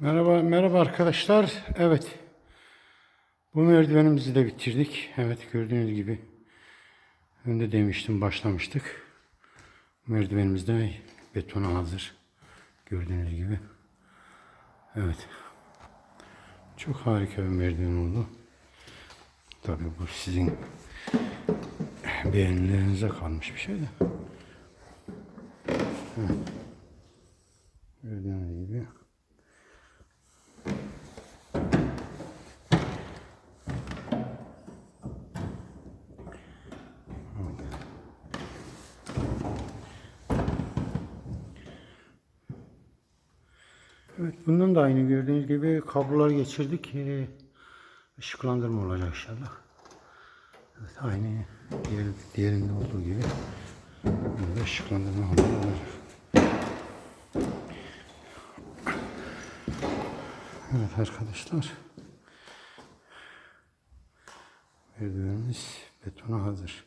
Merhaba, merhaba arkadaşlar. Evet. Bu merdivenimizi de bitirdik. Evet gördüğünüz gibi. Önde demiştim başlamıştık. Merdivenimiz de betona hazır. Gördüğünüz gibi. Evet. Çok harika bir merdiven oldu. Tabii bu sizin beğenilerinize kalmış bir şey de. Evet. Gördüğünüz gibi. Evet bundan da aynı gördüğünüz gibi kablolar geçirdik. Ee, ışıklandırma olacak inşallah. Evet aynı diğer, diğerinde olduğu gibi burada ışıklandırma olacak. Evet arkadaşlar. Merdivenimiz betona hazır.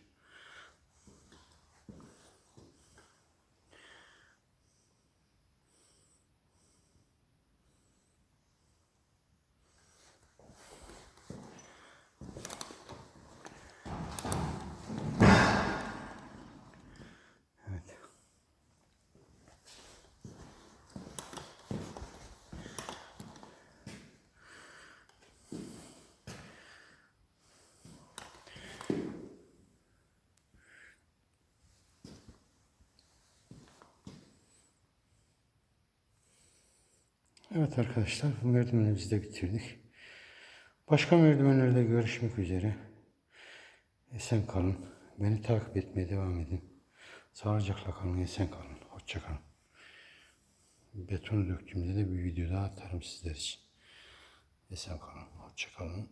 Evet arkadaşlar bu merdivenimizi de bitirdik. Başka merdivenlerde görüşmek üzere. Esen kalın. Beni takip etmeye devam edin. Sağlıcakla kalın, esen kalın. Hoşça kalın. Betonu döktüğümde de bir video daha atarım sizler için. Esen kalın, hoşça kalın.